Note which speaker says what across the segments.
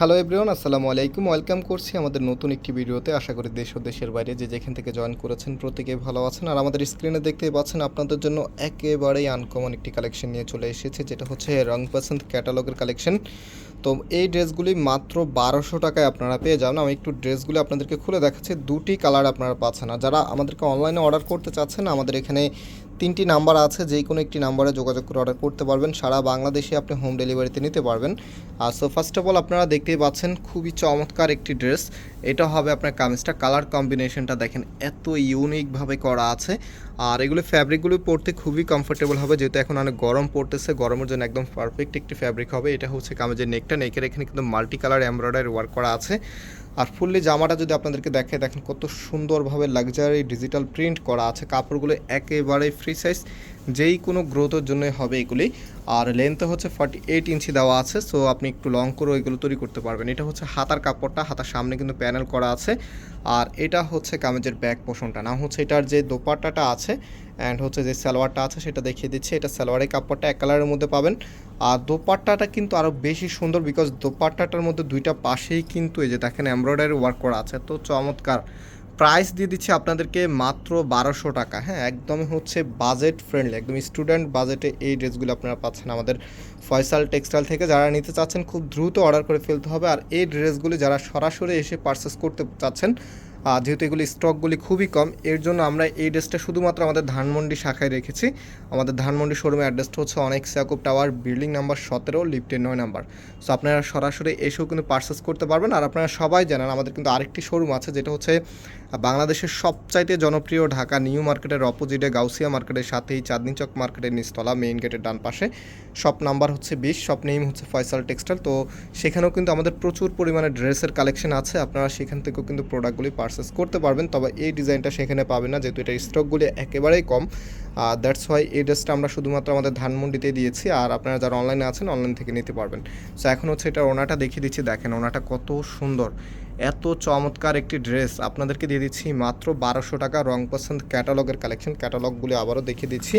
Speaker 1: Hello everyone আসসালামু আলাইকুম। Welcome করছি আমাদের নতুন একটি ভিডিওতে। আশা করি দেশ ও দেশের বাইরে যে যেখান থেকে জয়েন করেছেন প্রত্যেকেই ভালো আছেন। আর আমাদের স্ক্রিনে দেখতে পাচ্ছেন, আপনাদের জন্য একেবারেই আনকমন একটি কালেকশন নিয়ে চলে এসেছে, যেটা হচ্ছে রং পছন্দ ক্যাটালগের কালেকশন তো এই ড্রেসগুলি মাত্র বারোশো টাকায় আপনারা পেয়ে যান আমি একটু ড্রেসগুলি আপনাদেরকে খুলে দেখাচ্ছি। দুটি কালার আপনারা পাচ্ছেন আর যারা আমাদেরকে অনলাইনে অর্ডার করতে চাচ্ছেন, আমাদের এখানে তিনটি নাম্বার আছে। যে কোনো একটি নাম্বারে যোগাযোগ করে অর্ডার করতে পারবেন। সারা বাংলাদেশে আপনি হোম ডেলিভারিতে নিতে পারবেন। আর সো ফার্স্ট অফ অল আপনারা দেখতেই পাচ্ছেন, খুবই চমৎকার একটি ড্রেস। এটা হবে আপনার কামিজটা। কালার কম্বিনেশনটা দেখেন, এত ইউনিকভাবে করা আছে। আর এগুলো ফ্যাব্রিকগুলো পরতে খুবই কমফোর্টেবল হবে, যেহেতু এখন অনেক গরম পড়তেছে। গরমের জন্য একদম পারফেক্ট একটি ফ্যাব্রিক হবে। এটা হচ্ছে কামিজের নেকটা নেকের এখানে কিন্তু মাল্টি কালার এমব্রয়ডারি ওয়ার্ক করা আছে। আর ফুললি জামাটা যদি আপনাদেরকে দেখে দেখেন কত সুন্দরভাবে লাক্সারি ডিজিটাল প্রিন্ট করা আছে। কাপড়গুলো একেবারে ফ্রি সাইজ যেই কোনো গ্রোথের জন্য হবে এগুলি। আর লেন্থ হচ্ছে ফর্টি এইট ইঞ্চি দেওয়া আছে সো আপনি একটু লং করে এগুলো তৈরি করতে পারবেন। এটা হচ্ছে হাতার কাপড়টা, হাতার সামনে কিন্তু প্যানেল করা আছে। আর এটা হচ্ছে কামেজের ব্যাক পোষণটা না হচ্ছে এটার যে দোপাট্টাটা আছে অ্যান্ড হচ্ছে যে সালোয়ারটা আছে, সেটা দেখিয়ে দিচ্ছি। এটা সালোয়ারের কাপড়টা এক কালারের মধ্যে পাবেন। আর দোপাট্টাটা কিন্তু আরও বেশি সুন্দর বিকজ দোপাট্টাটার মধ্যে দুইটা পাশেই কিন্তু এই যে দেখেন এমব্রয়ডারি ওয়ার্ক করা আছে। তো চমৎকার। প্রাইস দিয়ে দিচ্ছি আপনাদেরকে মাত্র বারোশো টাকা। হ্যাঁ একদম হচ্ছে বাজেট ফ্রেন্ডলি একদম স্টুডেন্ট বাজেটে এই ড্রেসগুলো আপনারা পাচ্ছেন আমাদের ফয়সাল টেক্সটাইল থেকে। যারা নিতে চাচ্ছেন, খুব দ্রুত অর্ডার করে ফেলতে হবে। আর এই ড্রেসগুলি যারা সরাসরি এসে পারচেস করতে চাচ্ছেন যেহেতু এগুলি স্টকগুলি খুবই কম, এর জন্য আমরা এই ড্রেসটা শুধুমাত্র আমাদের ধানমন্ডি শাখায় রেখেছি। আমাদের ধানমন্ডি শোরুমের অ্যাড্রেসটা হচ্ছে অনেক সাকুব টাওয়ার বিল্ডিং নাম্বার সতেরো লিফটের নয় নাম্বার সো আপনারা সরাসরি এসেও কিন্তু পারচেস করতে পারবেন। আর আপনারা সবাই জানেন, আমাদের কিন্তু আরেকটি শোরুম আছে, যেটা হচ্ছে বাংলাদেশের সবচাইতে জনপ্রিয় ঢাকা নিউ মার্কেটের অপোজিটে গাউসিয়া মার্কেটের সাথেই চাঁদনি চক মার্কেটের নিচতলা মেইন গেটের ডান পাশে। শপ নাম্বার হচ্ছে বিশ শপ নেম হচ্ছে ফয়সাল টেক্সটাইল তো, সেখানেও কিন্তু আমাদের প্রচুর পরিমাণে ড্রেসের কালেকশন আছে। আপনারা সেখান থেকেও কিন্তু প্রোডাক্টগুলি পারচেস করতে পারবেন, তবে এই ডিজাইনটা সেখানে পাবেন না, যেহেতু এটার স্টকগুলি একেবারেই কম। দ্যাটস ওয়াই এই ড্রেসটা আমরা শুধুমাত্র আমাদের ধানমন্ডিতে দিয়েছি, আর আপনারা যারা অনলাইনে আছেন অনলাইন থেকে নিতে পারবেন। সো এখন হচ্ছে এটা ওনাটা দেখিয়ে দিচ্ছি, দেখেন ওনাটা কত সুন্দর। এত চমৎকার একটি ড্রেস আপনাদেরকে দিয়ে দিচ্ছি মাত্র বারোশো টাকা রং পছন্দ ক্যাটালগের কালেকশন। ক্যাটালগুলি আবারও দেখিয়ে দিচ্ছি।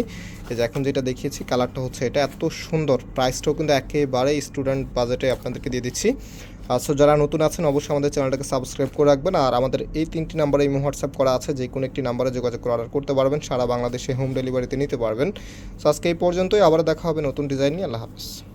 Speaker 1: এই যে এখন যেটা দেখিয়েছি, কালারটা হচ্ছে এটা। এত সুন্দর প্রাইসটাও কিন্তু একেবারে স্টুডেন্ট বাজেটে আপনাদেরকে দিয়ে দিচ্ছি। সো যারা নতুন আছেন, অবশ্যই আমাদের চ্যানেলটাকে সাবস্ক্রাইব করে রাখবেন। আর আমাদের এই তিনটি নাম্বারে এই হোয়াটসঅ্যাপ করা আছে। যে কোনো একটি নাম্বারে যোগাযোগ করে অর্ডার করতে পারবেন। সারা বাংলাদেশে হোম ডেলিভারিতে নিতে পারবেন। সো আজকে এই পর্যন্তই। আবার দেখা হবে নতুন ডিজাইন নিয়ে। আল্লাহ হাফিজ।